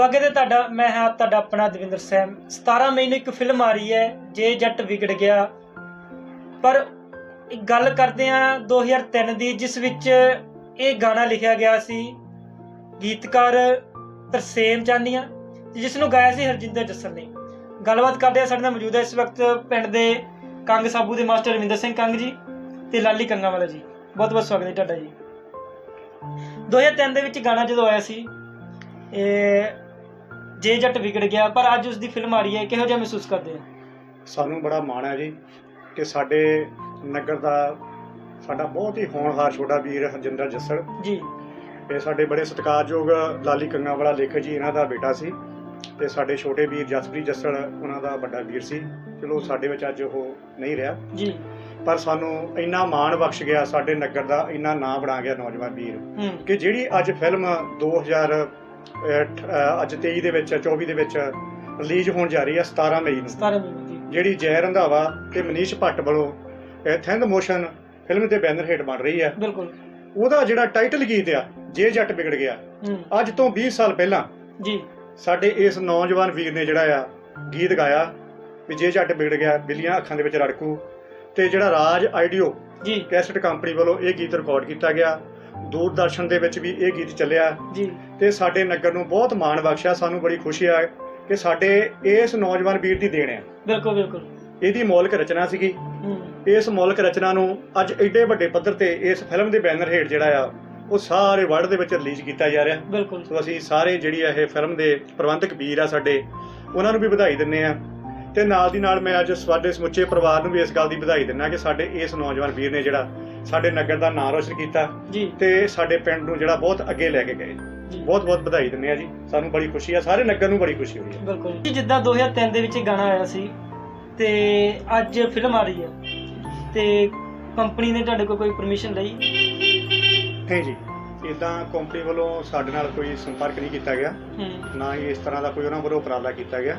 ਸਵਾਗਤ ਹੈ ਤੁਹਾਡਾ, ਮੈਂ ਹਾਂ ਤੁਹਾਡਾ ਆਪਣਾ ਦਵਿੰਦਰ ਸੈਮ। 17 ਮਈ ਨੂੰ ਇੱਕ ਫਿਲਮ ਆ ਰਹੀ ਹੈ, ਜੇ ਜੱਟ ਵਿਗੜ ਗਿਆ। ਪਰ ਇੱਕ ਗੱਲ ਕਰਦੇ ਆ 2003 ਦੀ, ਜਿਸ ਵਿੱਚ ਇਹ ਗਾਣਾ ਲਿਖਿਆ ਗਿਆ ਸੀ, ਗੀਤਕਾਰ ਤਰਸੇਮ ਚਾਂਦੀਆਂ ਜਿਸ ਨੂੰ ਗਾਇਆ ਸੀ ਹਰਜਿੰਦਰ ਜੱਸਲ ਨੇ। ਗੱਲਬਾਤ ਕਰਦੇ ਆ ਸਾਡੇ ਨਾਲ ਮੌਜੂਦ ਹੈ ਇਸ ਵਕਤ ਪਿੰਡ ਦੇ ਕੰਗ ਸਾਬੂ ਦੇ ਮਾਸਟਰ ਰਵਿੰਦਰ ਸਿੰਘ ਕੰਗ ਜੀ ਤੇ ਲਾਲੀ ਕੰਗਾ ਵਾਲਾ ਜੀ। ਬਹੁਤ ਬਹੁਤ ਸਵਾਗਤ ਹੈ ਤੁਹਾਡਾ ਜੀ। 2003 ਦੇ ਵਿੱਚ ਗਾਣਾ ਜਦੋਂ ਆਇਆ ਸੀ, ਇਹ ਜੇ ਜੱਟ ਵਿਗੜ ਗਿਆ ਪਰ ਅੱਜ ਉਸ ਦੀ ਫਿਲਮ ਆ ਰਹੀ ਹੈ ਕਿਹੋ ਜਿਹਾ ਮਹਿਸੂਸ ਕਰਦੇ ਆ ਸਾਨੂੰ ਬੜਾ ਮਾਣ ਹੈ ਜੀ ਕਿ ਸਾਡੇ ਨਗਰ ਦਾ ਸਾਡਾ ਬਹੁਤ ਹੀ ਹੋਣਹਾਰ ਛੋਟਾ ਵੀਰ ਹਰਜਿੰਦਰ ਜੱਸੜ। ਜੀ। ਇਹ ਸਾਡੇ ਬੜੇ ਸਤਿਕਾਰਯੋਗ ਲਾਲੀ ਕੰਗਾ ਵਾਲਾ ਲੇਖਕ ਜੀ ਇਹਨਾਂ ਦਾ ਬੇਟਾ ਸੀ। ਤੇ ਸਾਡੇ ਛੋਟੇ ਵੀਰ ਜਸਪ੍ਰੀਤ ਜੱਸੜ ਉਹਨਾਂ ਦਾ ਵੱਡਾ ਵੀਰ ਸੀ। ਚਲੋ ਸਾਡੇ ਵਿੱਚ ਅੱਜ ਉਹ ਨਹੀਂ ਰਿਹਾ। ਜੀ। ਪਰ ਸਾਨੂੰ ਇੰਨਾ ਮਾਣ ਬਖਸ਼ ਗਿਆ ਸਾਡੇ ਨਗਰ ਦਾ ਇੰਨਾ ਨਾਂ ਬਣਾ ਗਿਆ ਨੌਜਵਾਨ ਵੀਰ ਹੂੰ। ਕਿ ਜਿਹੜੀ ਅੱਜ ਫਿਲਮ 2000 ਅਹ, ਅੱਜ 23 ਦੇ ਵਿੱਚ 24 ਦੇ ਵਿੱਚ ਰਿਲੀਜ਼ ਹੋਣ ਜਾ ਰਹੀ ਹੈ 17 ਮਈ ਨੂੰ। 17 ਮਹੀਨੇ ਦੀ ਜਿਹੜੀ ਜੈ ਰੰਧਾਵਾ ਤੇ ਮਨੀਸ਼ ਭੱਟ ਵੱਲੋਂ ਥਿੰਦ ਮੋਸ਼ਨ ਫਿਲਮ ਦੇ ਬੈਨਰ ਹੇਠ ਬਣ ਰਹੀ ਹੈ। ਬਿਲਕੁਲ। ਉਹਦਾ ਜਿਹੜਾ ਟਾਈਟਲ ਗੀਤ ਆ ਜੇ ਜੱਟ ਵਿਗੜ ਗਿਆ ਅੱਜ ਤੋਂ 20 ਸਾਲ ਪਹਿਲਾਂ ਜੀ। ਸਾਡੇ ਇਸ ਨੌਜਵਾਨ ਵੀਰ ਨੇ ਜਿਹੜਾ ਆ ਗੀਤ ਗਾਇਆ ਵੀ ਜੇ ਜੱਟ ਵਿਗੜ ਗਿਆ ਬਿੱਲੀਆਂ ਅੱਖਾਂ ਦੇ ਵਿੱਚ ਰੜਕੂ ਤੇ ਜਿਹੜਾ ਰਾਜ ਆਈਡੀਓ ਜੀ। ਕੈਸਟ ਕੰਪਨੀ ਵੱਲੋਂ ਇਹ ਗੀਤ ਰਿਕਾਰਡ ਕੀਤਾ ਗਿਆ। ਦੂਰਦਰਸ਼ਨ ਦੇ ਵਿੱਚ ਵੀ ਇਹ ਗੀਤ ਚੱਲਿਆ। ਜੀ। ਤੇ ਸਾਡੇ ਨਗਰ ਨੂੰ ਬਹੁਤ ਮਾਣ ਬਖਸ਼ਿਆ ਸਾਨੂੰ ਬੜੀ ਖੁਸ਼ੀ ਆ ਕਿ ਸਾਡੇ ਇਸ ਨੌਜਵਾਨ ਵੀਰ ਦੀ ਦੇਣ ਆ। ਬਿਲਕੁਲ ਬਿਲਕੁਲ। ਇਹਦੀ ਮੌਲਿਕ ਰਚਨਾ ਸੀਗੀ। ਹੂੰ। ਇਸ ਮੌਲਿਕ ਰਚਨਾ ਨੂੰ ਅੱਜ ਐਡੇ ਵੱਡੇ ਪੱਧਰ ਤੇ ਇਸ ਫਿਲਮ ਦੇ ਬੈਨਰ ਹੇਠ ਜਿਹੜਾ ਆ ਉਹ ਸਾਰੇ ਵਰਲਡ ਦੇ ਵਿੱਚ ਰਿਲੀਜ਼ ਕੀਤਾ ਜਾ ਰਿਹਾ। ਬਿਲਕੁਲ। ਸੋ ਅਸੀਂ ਸਾਰੇ ਜਿਹੜੀ ਇਹ ਫਿਲਮ ਦੇ ਪ੍ਰਬੰਧਕ ਵੀਰ ਆ ਸਾਡੇ ਉਹਨਾਂ ਨੂੰ ਵੀ ਵਧਾਈ ਦਿੰਨੇ ਆ। ਤੇ ਨਾਲ ਦੀ ਨਾਲ ਮੈਂ ਅੱਜ ਸਾਡੇ ਸਮੁੱਚੇ ਪਰਿਵਾਰ ਨੂੰ ਵੀ ਇਸ ਗੱਲ ਦੀ ਵਧਾਈ ਦਿੰਨਾ ਕਿ ਸਾਡੇ ਇਸ ਨੌਜਵਾਨ ਵੀਰ ਨੇ ਜਿਹੜਾ ਸਾਡੇ ਨਗਰ ਦਾ ਨਾਂ ਰੋਸ਼ਨ ਕੀਤਾ ਤੇ ਸਾਡੇ ਪਿੰਡ ਨੂੰ ਜਿਹੜਾ ਬਹੁਤ ਅੱਗੇ ਲੈ ਕੇ ਗਏ। ਬਹੁਤ ਬਹੁਤ ਵਧਾਈ ਦਿੰਨੇ ਆ ਜੀ। ਸਾਨੂੰ ਬੜੀ ਖੁਸ਼ੀ ਆ। ਸਾਰੇ ਨਗਰ ਨੂੰ ਬੜੀ ਖੁਸ਼ੀ ਹੋਈ ਹੈ ਬਿਲਕੁਲ ਜੀ। ਜਿੱਦਾਂ 2003 ਦੇ ਵਿੱਚ ਗਾਣਾ ਆਇਆ ਸੀ ਤੇ ਅੱਜ ਫਿਲਮ ਆ ਰਹੀ ਹੈ ਤੇ ਕੰਪਨੀ ਨੇ ਤੁਹਾਡੇ ਕੋਲ ਕੋਈ ਪਰਮਿਸ਼ਨ ਲਈ? ਨਹੀਂ ਜੀ। ਇਦਾਂ ਕੰਪਨੀ ਵੱਲੋਂ ਸਾਡੇ ਨਾਲ ਕੋਈ ਸੰਪਰਕ ਨਹੀਂ ਕੀਤਾ ਗਿਆ। ਨਾ ਹੀ ਇਸ ਤਰ੍ਹਾਂ ਦਾ ਕੋਈ ਉਹਨਾਂ ਵੱਲੋਂ ਉਪਰਾਲਾ ਕੀਤਾ ਗਿਆ।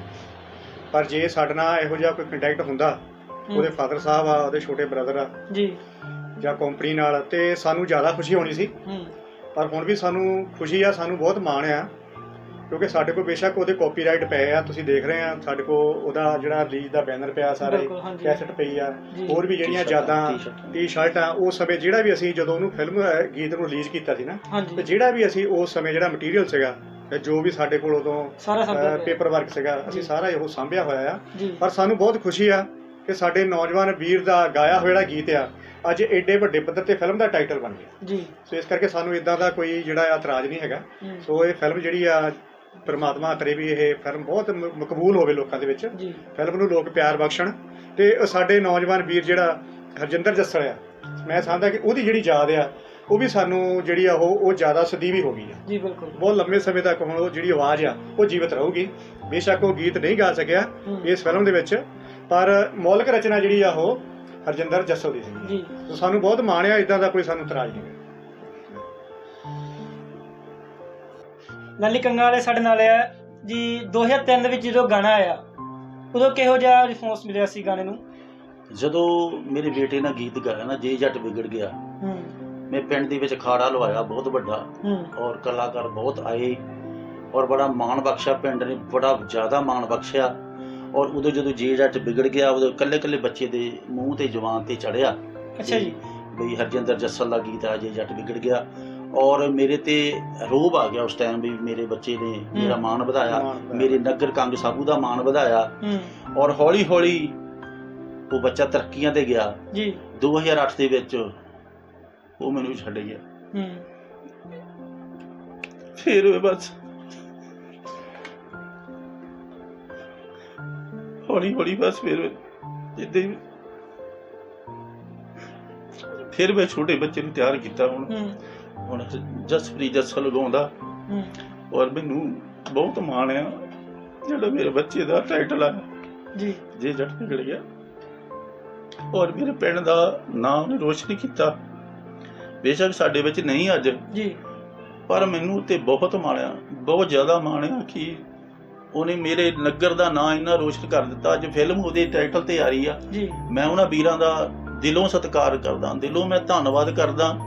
ਪਰ ਜੇ ਸਾਡੇ ਨਾਲ ਇਹੋ ਜਿਹਾ ਕੋਈ ਕੰਟੈਕਟ ਹੁੰਦਾ ਉਹਦੇ ਫਾਦਰ ਸਾਹਿਬ ਆ ਉਹਦੇ ਛੋਟੇ ਬ੍ਰਦਰ ਆ ਜੀ। ਜਾਂ ਕੰਪਨੀ ਨਾਲ ਤੇ ਸਾਨੂੰ ਜ਼ਿਆਦਾ ਖੁਸ਼ੀ ਹੋਣੀ ਸੀ। ਹੂੰ। ਪਰ ਹੁਣ ਵੀ ਸਾਨੂੰ ਖੁਸ਼ੀ ਆ ਸਾਨੂੰ ਬਹੁਤ ਮਾਣ ਆ ਕਿਉਂਕਿ ਸਾਡੇ ਕੋਲ ਬੇਸ਼ੱਕ ਉਹਦੇ ਕਾਪੀਰਾਈਟ ਪਏ ਆ ਤੁਸੀਂ ਦੇਖ ਰਹੇ ਆ ਸਾਡੇ ਕੋਲ ਉਹਦਾ ਜਿਹੜਾ ਰਿਲੀਜ਼ ਦਾ ਬੈਨਰ ਪਿਆ ਸਾਰੇ। ਕੈਸਟ ਪਈ ਆ। ਹੋਰ ਵੀ ਜਿਹੜੀਆਂ ਯਾਦਾਂ ਟੀ-ਸ਼ਰਟਾਂ ਉਹ ਸਮੇਂ ਜਿਹੜਾ ਵੀ ਅਸੀਂ ਜਦੋਂ ਉਹਨੂੰ ਫਿਲਮ ਗੀਤ ਨੂੰ ਰਿਲੀਜ਼ ਕੀਤਾ ਸੀ ਨਾ ਤੇ ਜਿਹੜਾ ਵੀ ਅਸੀਂ ਉਸ ਸਮੇਂ ਜਿਹੜਾ ਮਟੀਰੀਅਲ ਸੀਗਾ ਤੇ ਜੋ ਵੀ ਸਾਡੇ ਕੋਲ ਉਦੋਂ ਪੇਪਰ ਵਰਕ ਸੀਗਾ ਅਸੀਂ। ਸਾਰਾ ਇਹੋ ਸਾਂਭਿਆ ਹੋਇਆ ਆ। ਪਰ ਸਾਨੂੰ ਬਹੁਤ ਖੁਸ਼ੀ ਆ ਕਿ ਸਾਡੇ ਨੌਜਵਾਨ ਵੀਰ ਦਾ ਗਾਇਆ ਹੋਇਆ ਜਿਹੜਾ ਗੀਤ ਆ ਅੱਜ ਏਡੇ ਵੱਡੇ ਪੱਧਰ ਤੇ ਫਿਲਮ ਦਾ ਟਾਈਟਲ ਬਣ ਗਿਆ। ਜੀ। ਸੋ ਇਸ ਕਰਕੇ ਸਾਨੂੰ ਇਦਾਂ ਦਾ ਕੋਈ ਜਿਹੜਾ ਇਤਰਾਜ਼ ਨਹੀਂ ਹੈਗਾ। ਸੋ ਇਹ ਫਿਲਮ ਜਿਹੜੀ ਆ ਪਰਮਾਤਮਾ ਕਰੇ ਵੀ ਇਹ ਫਿਲਮ ਬਹੁਤ ਮਕਬੂਲ ਹੋਵੇ ਲੋਕਾਂ ਦੇ ਵਿੱਚ। ਫਿਲਮ ਨੂੰ ਲੋਕ ਪਿਆਰ ਬਖਸ਼ਣ। ਤੇ ਸਾਡੇ ਨੌਜਵਾਨ ਵੀਰ ਜਿਹੜਾ ਹਰਜਿੰਦਰ ਜੱਸਲ ਆ ਮੈਂ ਸਮਝਦਾ ਕਿ ਉਹਦੀ ਜਿਹੜੀ ਯਾਦ ਆ ਉਹ ਵੀ ਸਾਨੂੰ ਜਿਹੜੀ ਆ ਉਹ ਉਹ ਜ਼ਿਆਦਾ ਸਦੀਵੀ ਹੋ ਗਈ ਆ। ਜੀ ਬਿਲਕੁਲ। ਬਹੁਤ ਲੰਮੇ ਸਮੇਂ ਤੱਕ ਹੁਣ ਉਹ ਜਿਹੜੀ ਆਵਾਜ਼ ਆ ਉਹ ਜੀਵਤ ਰਹੂਗੀ। ਬੇਸ਼ੱਕ ਉਹ ਗੀਤ ਨਹੀਂ ਗਾ ਸਕਿਆ ਇਸ ਫਿਲਮ ਦੇ ਵਿੱਚ ਪਰ ਮੌਲਿਕ ਰਚਨਾ ਜਿਹੜੀ ਆ ਉਹ ਹਰਜਿੰਦਰ ਜੱਸਲ ਦੀ ਸੀ ਜੀ। ਸੋ ਸਾਨੂੰ ਬਹੁਤ ਮਾਣ ਆ ਇਦਾਂ ਦਾ ਕੋਈ ਸਾਨੂੰ ਇਤਰਾਜ਼ ਨਹੀਂ। ਲਾਲੀ ਕੰਗਾ ਵਾਲੇ ਸਾਡੇ ਨਾਲ ਆ। ਜੀ 2003 ਦੇ ਵਿੱਚ ਜਦੋਂ ਗਾਣਾ ਆਇਆ ਉਦੋਂ ਕਿਹੋ ਜਿਹਾ ਰਿਸਪੌਂਸ ਮਿਲਿਆ ਸੀ ਗਾਣੇ ਨੂੰ? ਜਦੋਂ ਮੇਰੇ ਬੇਟੇ ਨੇ ਗੀਤ ਗਾਇਆ ਨਾ ਜੇ ਜੱਟ ਵਿਗੜ ਗਿਆ ਹੂੰ। ਮੈਂ ਪਿੰਡ ਦੇ ਵਿੱਚ ਖਾੜਾ ਲਵਾਇਆ ਬਹੁਤ ਵੱਡਾ। ਔਰ ਕਲਾਕਾਰ ਬਹੁਤ ਆਏ ਔਰ ਬੜਾ ਮਾਣ ਬਖਸ਼ਿਆ ਪਿੰਡ ਨੇ ਬੜਾ ਜ਼ਿਆਦਾ ਮਾਣ ਬਖਸ਼ਿਆ। ਔਰ ਉਦੋਂ ਜਦੋਂ ਜੇ ਜੱਟ ਵਿਗੜ ਗਿਆ ਉਦੋਂ ਕੱਲੇ ਕੱਲੇ ਬੱਚੇ ਦੇ ਮੂੰਹ ਤੇ ਜ਼ੁਬਾਨ ਤੇ ਚੜਿਆ ਅੱਛਾ ਜੀ। ਬਈ ਹਰਜਿੰਦਰ ਜੱਸਲ ਦਾ ਗੀਤ ਆ ਜੇ ਜੱਟ ਵਿਗੜ ਗਿਆ। ਔਰ ਮੇਰੇ ਤੇ ਰੋਬ ਆ ਗਿਆ ਉਸ ਟਾਈਮ ਵੀ ਮੇਰੇ ਬੱਚੇ ਨੇ ਮੇਰਾ ਮਾਣ ਵਧਾਇਆ। ਮੇਰੇ ਨਗਰ ਕੰਗ ਸਾਬੂ ਦਾ ਮਾਣ ਵਧਾਇਆ। ਔਰ ਹੌਲੀ ਹੌਲੀ ਉਹ ਬੱਚਾ ਤਰੱਕੀਆਂ ਤੇ ਗਿਆ। ਜੀ। 2008 ਦੇ ਵਿੱਚ ਉਹ ਮੈਨੂੰ ਛੱਡ ਗਿਆ। ਹੂੰ। ਫਿਰ ਉਹ ਬਸ। ਹੌਲੀ ਹੌਲੀ ਬਸ ਫਿਰ ਜਿੱਦੇ ਫਿਰ ਮੈਂ ਛੋਟੇ ਬੱਚੇ ਨੂੰ ਤਿਆਰ ਕੀਤਾ ਹੁਣ। ਹੁਣ ਜਸਪ੍ਰੀਤ ਜੱਸਲ ਲਗਾਉਂਦਾ ਹੂੰ। ਔਰ ਮੈਨੂੰ ਬਹੁਤ ਮਾਣ ਆ। ਜਿਹੜਾ ਮੇਰੇ ਬੱਚੇ ਦਾ ਟਾਈਟਲ ਆ। ਜੀ। ਜੇ ਜੱਟ ਨਿਕਲ ਗਿਆ। ਔਰ ਮੇਰੇ ਪਿੰਡ ਦਾ ਨਾਮ ਰੋਸ਼ਨ ਕੀਤਾ। ਬੇਸ਼ੱਕ ਸਾਡੇ ਵਿੱਚ ਨਹੀਂ ਅੱਜ। ਜੀ। ਪਰ ਮੈਨੂੰ ਤੇ ਬਹੁਤ ਮਾਣਿਆ ਬਹੁਤ ਜ਼ਿਆਦਾ ਮਾਣਿਆ ਕਿ ਉਹਨੇ ਮੇਰੇ ਨਗਰ ਦਾ ਨਾਂ ਇੰਨਾ ਰੋਸ਼ਨ ਕਰ ਦਿੱਤਾ। ਅੱਜ ਫਿਲਮ ਉਹਦੇ ਟਾਈਟਲ ਤੇ ਆ ਰਹੀ ਆ। ਜੀ। ਮੈਂ ਉਹਨਾਂ ਵੀਰਾਂ ਦਾ ਦਿਲੋਂ ਸਤਿਕਾਰ ਕਰਦਾ ਦਿਲੋਂ ਮੈਂ ਧੰਨਵਾਦ ਕਰਦਾ।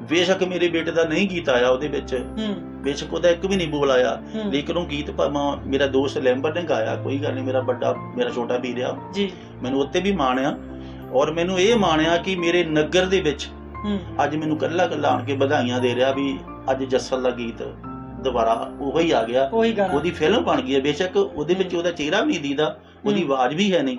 ਬੇਸ਼ੱਕ ਮੇਰੇ ਬੇਟੇ ਦਾ ਨਹੀਂ ਗੀਤ ਆਇਆ ਉਹਦੇ ਵਿੱਚ। ਬੇਸ਼ੱਕ ਉਹਦਾ ਇੱਕ ਵੀ ਨਹੀਂ ਬੋਲ ਆਇਆ ਹੂੰ। ਲੇਕਿਨ ਉਹ ਗੀਤ ਭਾਵੇਂ ਮੇਰਾ ਦੋਸਤ ਲੈਂਬਰ ਨੇ ਗਾਇਆ ਕੋਈ ਗੱਲ ਨਹੀਂ ਮੇਰਾ ਵੱਡਾ ਮੇਰਾ ਛੋਟਾ ਵੀਰ ਆ। ਜੀ। ਮੈਨੂੰ ਉੱਤੇ ਵੀ ਮਾਣ ਆ ਔਰ ਮੈਨੂੰ ਇਹ ਮਾਣ ਆ ਕਿ ਮੇਰੇ ਨਗਰ ਦੇ ਵਿੱਚ ਅੱਜ ਮੈਨੂੰ ਕੱਲਾ ਕੱਲਾ ਆਣ ਕੇ ਵਧਾਈਆਂ ਦੇ ਰਿਹਾ ਵੀ ਅੱਜ ਜੱਸਲ ਦਾ ਗੀਤ ਦੁਬਾਰਾ ਉਹੋ ਆ ਗਿਆ। ਉਹਦੀ ਫਿਲਮ ਬਣ ਗਈ ਹੈ। ਬੇਸ਼ੱਕ ਉਹਦੇ ਵਿੱਚ ਉਹਦਾ ਚਿਹਰਾ ਵੀ ਨਹੀਂ ਦੀਦਾ ਉਹਦੀ। ਆਵਾਜ਼ ਵੀ ਹੈ ਨਹੀਂ।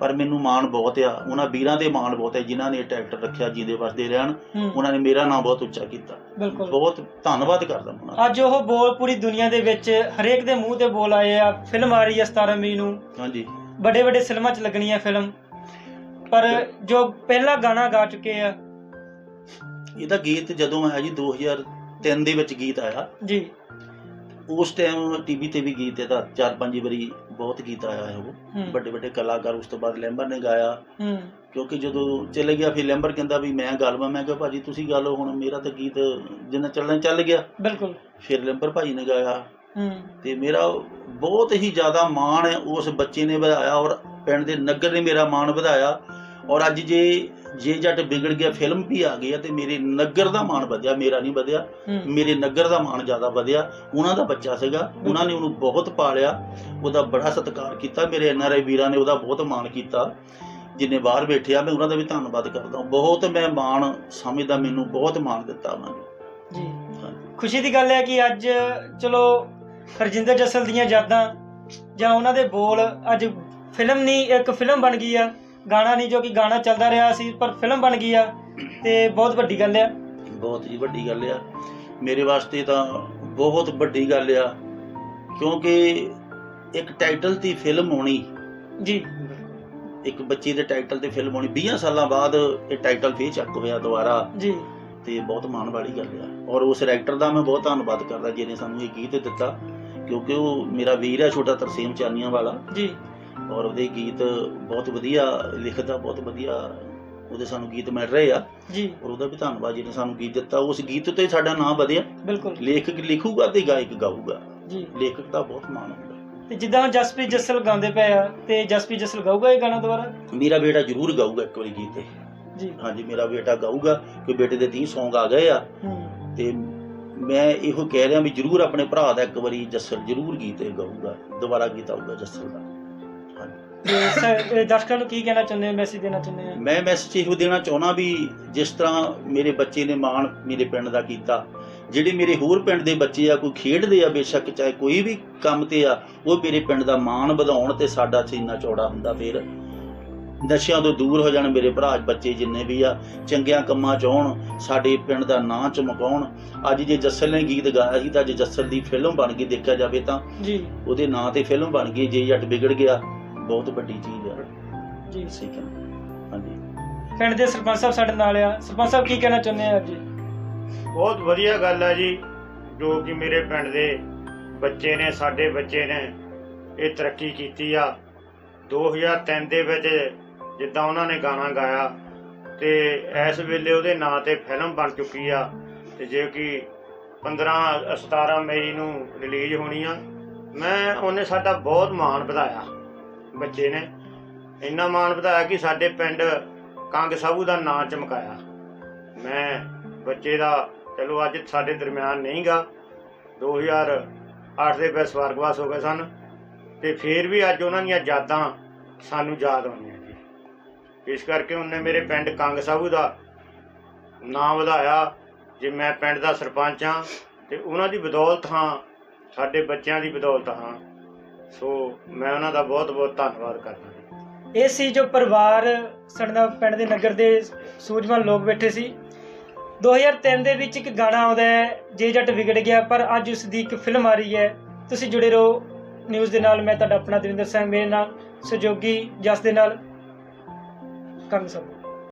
ਪਰ ਮੈਨੂੰ ਮਾਣ ਬਹੁਤ ਆ। ਉਹਨਾਂ ਵੀਰਾਂ ਦੇ ਮਾਣ ਬਹੁਤ ਹੈ ਜਿਨ੍ਹਾਂ ਨੇ ਟਰੈਕਟਰ ਰੱਖਿਆ ਜਿਹਦੇ ਵਸਦੇ ਰਹਿਣ। ਉਹਨਾਂ ਨੇ ਮੇਰਾ ਨਾਮ ਬਹੁਤ ਉੱਚਾ ਕੀਤਾ। ਬਿਲਕੁਲ। ਬਹੁਤ ਧੰਨਵਾਦ ਕਰਦਾ ਉਹਨਾਂ ਅੱਜ ਉਹ ਬੋਲ ਪੂਰੀ ਦੁਨੀਆ ਦੇ ਵਿੱਚ ਹਰੇਕ ਦੇ ਮੂੰਹ ਤੇ ਬੋਲ ਆਏ ਆ। ਫਿਲਮ ਆ ਰਹੀ ਹੈ 17 ਮਈ ਨੂੰ। ਹਾਂਜੀ। ਵੱਡੇ ਵੱਡੇ ਸਿਨੇਮਾ 'ਚ ਲੱਗਣੀ ਹੈ ਫਿਲਮ ਪਰ ਜੋ ਪਹਿਲਾ ਗਾਣਾ ਗਾ ਚੁੱਕੇ ਆ ਇਹਦਾ ਗੀਤ ਜਦੋਂ ਆਇਆ ਜੀ 2003 ਦੇ ਵਿੱਚ ਗੀਤ ਆਇਆ। ਜੀ। ਉਸ ਟਾਈਮ ਟੀਵੀ ਤੇ ਵੀ ਗੀਤ ਇਹਦਾ ਚਾਰ ਪੰਜ ਵਾਰੀ ਬਹੁਤ ਗੀਤ ਆਇਆ ਹੈ ਉਹ। ਵੱਡੇ ਵੱਡੇ ਕਲਾਕਾਰ ਉਸ ਤੋਂ ਬਾਅਦ ਲੈਂਬਰ ਨੇ ਗਾਇਆ। ਕਿਉਂਕਿ ਜਦੋਂ ਚਲੇ ਗਿਆ ਫਿਰ ਲੈਂਬਰ ਕਹਿੰਦਾ ਵੀ ਮੈਂ ਗਾਲਵਾ ਮੈਂ ਕਿਹਾ ਭਾਜੀ ਤੁਸੀਂ ਗਾਲੋ ਹੁਣ ਮੇਰਾ ਤਾਂ ਗੀਤ ਜਿੰਨਾ ਚੱਲਣਾ ਚੱਲ ਗਿਆ। ਬਿਲਕੁਲ। ਫਿਰ ਲੈਂਬਰ ਭਾਜੀ ਨੇ ਗਾਇਆ। ਤੇ ਮੇਰਾ ਬਹੁਤ ਹੀ ਜ਼ਿਆਦਾ ਮਾਣ ਹੈ ਉਸ ਬੱਚੇ ਨੇ ਵਧਾਇਆ ਔਰ ਪਿੰਡ ਦੇ ਨਗਰ ਨੇ ਮੇਰਾ ਮਾਣ ਵਧਾਇਆ। ਔਰ ਅੱਜ ਜੇ ਜੇ ਜੱਟ ਵਿਗੜ ਗਿਆ ਫਿਲਮ ਵੀ ਆ ਗਈ ਆ ਤੇ ਮੇਰੇ ਨਗਰ ਦਾ ਮਾਣ ਵਧਿਆ ਮੇਰਾ ਨਹੀਂ ਵਧਿਆ ਮੇਰੇ ਨਗਰ ਦਾ ਮਾਣ ਜ਼ਿਆਦਾ ਵਧਿਆ ਉਹਨਾਂ ਦਾ ਬੱਚਾ ਸੀਗਾ ਉਹਨਾਂ ਨੇ ਉਹਨੂੰ ਬਹੁਤ ਪਾਲਿਆ ਉਹਦਾ ਬੜਾ ਸਤਿਕਾਰ ਕੀਤਾ ਮੇਰੇ ਐਨਆਰਆਈ ਵੀਰਾਂ ਨੇ ਉਹਦਾ ਬਹੁਤ ਮਾਣ ਕੀਤਾ ਜਿੰਨੇ ਬਾਹਰ ਬੈਠੇ ਆ ਮੈਂ ਉਹਨਾਂ ਦਾ ਵੀ ਧੰਨਵਾਦ ਕਰਦਾ ਬਹੁਤ ਮੈਂ ਮਾਣ ਸਮਝਦਾ ਮੈਨੂੰ ਬਹੁਤ ਮਾਣ ਦਿੱਤਾ ਉਹਨਾਂ ਨੇ। ਜੀ। ਖੁਸ਼ੀ ਦੀ ਗੱਲ ਹੈ ਕਿ ਅੱਜ ਚਲੋ ਹਰਜਿੰਦਰ ਜਸਲ ਦੀਆਂ ਯਾਦਾਂ ਜਾਂ ਉਹਨਾਂ ਦੇ ਬੋਲ ਅੱਜ ਫਿਲਮ ਨਹੀਂ ਇੱਕ ਫਿਲਮ ਬਣ ਗਈ ਆ। ਗਾਣਾ ਨਹੀਂ ਜੋ ਕਿ ਗਾਣਾ ਚੱਲਦਾ ਰਿਹਾ ਸੀ ਪਰ ਫਿਲਮ ਬਣ ਗਈ ਆ ਤੇ ਬਹੁਤ ਵੱਡੀ ਗੱਲ ਆ। ਬਹੁਤ ਹੀ ਵੱਡੀ ਗੱਲ ਆ। ਮੇਰੇ ਵਾਸਤੇ ਤਾਂ ਬਹੁਤ ਵੱਡੀ ਗੱਲ ਆ ਕਿਉਂਕਿ ਇੱਕ ਟਾਈਟਲ ਦੀ ਫਿਲਮ ਹੋਣੀ ਜੀ। ਇੱਕ ਬੱਚੇ ਦੇ ਟਾਈਟਲ ਤੇ ਫਿਲਮ ਹੋਣੀ 20 ਸਾਲਾਂ ਬਾਅਦ ਇਹ ਟਾਈਟਲ ਫੇਰ ਚੱਕ ਹੋਇਆ ਦੁਬਾਰਾ। ਜੀ। ਤੇ ਬਹੁਤ ਮਾਣ ਵਾਲੀ ਗੱਲ ਆ। ਔਰ ਉਸ ਰਾਈਟਰ ਦਾ ਮੈਂ ਬਹੁਤ ਧੰਨਵਾਦ ਕਰਦਾ ਜਿਹਨੇ ਸਾਨੂੰ ਇਹ ਗੀਤ ਦਿੱਤਾ ਕਿਉਂਕਿ ਉਹ ਮੇਰਾ ਵੀਰ ਆ ਛੋਟਾ ਤਰਸੇਮ ਚਾਨੀਆਂ ਵਾਲਾ। ਜੀ। ਔਰ ਉਹਦੇ ਗੀਤ ਬਹੁਤ ਵਧੀਆ ਲਿਖਦਾ ਬਹੁਤ ਵਧੀਆ ਉਹਦੇ ਸਾਨੂੰ ਗੀਤ ਮਿਲ ਰਹੇ ਆ। ਜੀ। ਔਰ ਉਹਦਾ ਵੀ ਧੰਨਵਾਦ ਜਿਹਨੇ ਸਾਨੂੰ ਗੀਤ ਦਿੱਤਾ। ਉਸ ਗੀਤ ਉੱਤੇ ਸਾਡਾ ਨਾਮ ਵਧਿਆ। ਬਿਲਕੁਲ। ਲੇਖਕ ਲਿਖੂਗਾ ਤੇ ਗਾਇਕ ਗਾਊਗਾ। ਜੀ। ਲੇਖਕ ਦਾ ਬਹੁਤ ਮਾਣ ਹੁੰਦਾ। ਤੇ ਜਿੱਦਾਂ ਜਸਪ੍ਰੀਤ ਜਸਲ ਗਾਉਂਦੇ ਪਏ ਆ ਤੇ ਜਸਪ੍ਰੀਤ ਜਸਲ ਗਾਊਗਾ ਇਹ ਗਾਣਾ ਦੁਬਾਰਾ? ਮੇਰਾ ਬੇਟਾ ਜ਼ਰੂਰ ਗਾਊਗਾ ਇੱਕ ਵਾਰੀ ਗੀਤ ਇਹ। ਜੀ। ਹਾਂਜੀ ਮੇਰਾ ਬੇਟਾ ਗਾਊਗਾ ਕਿ ਬੇਟੇ ਦੇ 30 Song ਆ ਗਏ ਆ। ਤੇ ਮੈਂ ਇਹੋ ਕਹਿ ਰਿਹਾ ਵੀ ਜ਼ਰੂਰ ਆਪਣੇ ਭਰਾ ਦਾ ਇੱਕ ਵਾਰੀ ਜੱਸਲ ਜ਼ਰੂਰ ਗੀਤ ਗਾਊਗਾ। ਦੁਬਾਰਾ ਗੀਤ ਆਊਗਾ ਜੱਸਲ ਦਾ। ਤੇ ਦਰਸ਼ਕਾਂ ਨੂੰ ਕੀ ਕਹਿਣਾ ਚਾਹੁੰਦੇ ਹੋ ਮੈਸੇਜ ਦੇਣਾ ਚਾਹੁੰਦੇ ਆ ਮੈਂ ਮੈਸੇਜ ਇਹੋ ਦੇਣਾ ਚਾਹੁੰਦਾ ਵੀ ਜਿਸ ਤਰ੍ਹਾਂ ਮੇਰੇ ਬੱਚੇ ਨੇ ਮਾਣ ਮੇਰੇ ਪਿੰਡ ਦਾ ਕੀਤਾ ਜਿਹੜੇ ਮੇਰੇ ਹੋਰ ਪਿੰਡ ਦੇ ਬੱਚੇ ਆ ਕੋਈ ਖੇਡਦੇ ਆ ਬੇਸ਼ੱਕ ਚਾਹੇ ਕੋਈ ਵੀ ਕੰਮ ਤੇ ਆ ਉਹ ਮੇਰੇ ਪਿੰਡ ਦਾ ਮਾਣ ਵਧਾਉਣ ਤੇ ਸਾਡਾ ਸੀਨਾ ਚੌੜਾ ਹੁੰਦਾ ਫਿਰ। ਨਸ਼ਿਆਂ ਤੋਂ ਦੂਰ ਹੋ ਜਾਣ ਮੇਰੇ ਭਰਾ ਬੱਚੇ ਜਿੰਨੇ ਵੀ ਆ ਚੰਗਿਆਂ ਕੰਮਾਂ ਚ ਆਉਣ ਸਾਡੇ ਪਿੰਡ ਦਾ ਨਾਂ ਚਮਕਾਉਣ। ਅੱਜ ਜੇ ਜੱਸਲ ਨੇ ਗੀਤ ਗਾਇਆ ਸੀ ਤਾਂ ਅੱਜ ਜੱਸਲ ਦੀ ਫਿਲਮ ਬਣ ਗਈ ਦੇਖਿਆ ਜਾਵੇ ਤਾਂ। ਜੀ। ਉਹਦੇ ਨਾਂ ਤੇ ਫਿਲਮ ਬਣ ਗਈ ਜੇ ਜੱਟ ਵਿਗੜ ਗਿਆ ਬਹੁਤ ਵੱਡੀ ਚੀਜ਼ ਆ। ਜੀ। ਠੀਕ ਹੈ। ਹਾਂਜੀ। ਪਿੰਡ ਦੇ ਸਰਪੰਚ ਸਾਹਿਬ ਸਾਡੇ ਨਾਲ ਆ। ਸਰਪੰਚ ਸਾਹਿਬ ਕੀ ਕਹਿਣਾ ਚਾਹੁੰਦੇ ਆ ਅੱਜ? ਬਹੁਤ ਵਧੀਆ ਗੱਲ ਹੈ ਜੀ ਜੋ ਕਿ ਮੇਰੇ ਪਿੰਡ ਦੇ ਬੱਚੇ ਨੇ ਸਾਡੇ ਬੱਚੇ ਨੇ ਇਹ ਤਰੱਕੀ ਕੀਤੀ ਆ। 2003 ਦੇ ਵਿੱਚ ਜਿੱਦਾਂ ਉਹਨਾਂ ਨੇ ਗਾਣਾ ਗਾਇਆ ਤੇ ਇਸ ਵੇਲੇ ਉਹਦੇ ਨਾਂ ਤੇ ਫਿਲਮ ਬਣ ਚੁੱਕੀ ਆ ਤੇ ਜੇ ਕਿ 15 17 ਮਈ ਨੂੰ ਰਿਲੀਜ਼ ਹੋਣੀ ਆ। ਮੈਂ ਉਹਨੇ ਸਾਡਾ ਬਹੁਤ ਮਾਣ ਵਧਾਇਆ। ਬੱਚੇ ਨੇ। ਇੰਨਾ ਮਾਣ ਵਧਾਇਆ ਕਿ ਸਾਡੇ ਪਿੰਡ ਕੰਗ ਸਾਬੂ ਦਾ ਨਾਂ ਚਮਕਾਇਆ। ਮੈਂ ਬੱਚੇ ਦਾ, ਚਲੋ ਅੱਜ ਸਾਡੇ ਦਰਮਿਆਨ ਨਹੀਂਗਾ। 2008 ਦੇ ਵਿੱਚ ਸਵਰਗਵਾਸ ਹੋ ਗਏ ਸਨ। ਤੇ ਫੇਰ ਵੀ ਅੱਜ ਉਹਨਾਂ ਦੀਆਂ ਯਾਦਾਂ ਸਾਨੂੰ ਯਾਦ ਆਉਂਦੀਆਂ ਜੀ। ਇਸ ਕਰਕੇ ਉਹਨੇ ਮੇਰੇ ਪਿੰਡ ਕੰਗ ਸਾਬੂ ਦਾ ਨਾਂ ਵਧਾਇਆ। ਜੇ ਮੈਂ ਪਿੰਡ ਦਾ ਸਰਪੰਚ ਹਾਂ, ਤੇ ਉਹਨਾਂ ਦੀ ਬਦੌਲਤ ਹਾਂ, ਸਾਡੇ ਬੱਚਿਆਂ ਦੀ ਬਦੌਲਤ ਹਾਂ। ਸੋ ਮੈਂ ਉਹਨਾਂ ਦਾ ਬਹੁਤ ਬਹੁਤ ਧੰਨਵਾਦ ਕਰਦਾ ਇਹ ਸੀ ਜੋ ਪਰਿਵਾਰ ਸਾਡੇ ਪਿੰਡ ਦੇ ਨਗਰ ਦੇ ਸੂਝਵਾਨ ਲੋਕ ਬੈਠੇ ਸੀ। 2003 ਦੇ ਵਿੱਚ ਇੱਕ ਗਾਣਾ ਆਉਂਦਾ ਹੈ, ਜੇ ਜੱਟ ਵਿਗੜ ਗਿਆ, ਪਰ ਅੱਜ ਉਸ ਦੀ ਇੱਕ ਫਿਲਮ ਆ ਰਹੀ ਹੈ। ਤੁਸੀਂ ਜੁੜੇ ਰਹੋ ਨਿਊਜ਼ ਦੇ ਨਾਲ, ਮੈਂ ਤੁਹਾਡਾ ਆਪਣਾ ਦਵਿੰਦਰ ਸਿੰਘ, ਮੇਰੇ ਨਾਲ ਸਹਿਯੋਗੀ ਜਸ ਦੇ ਨਾਲ। ਕੰਗ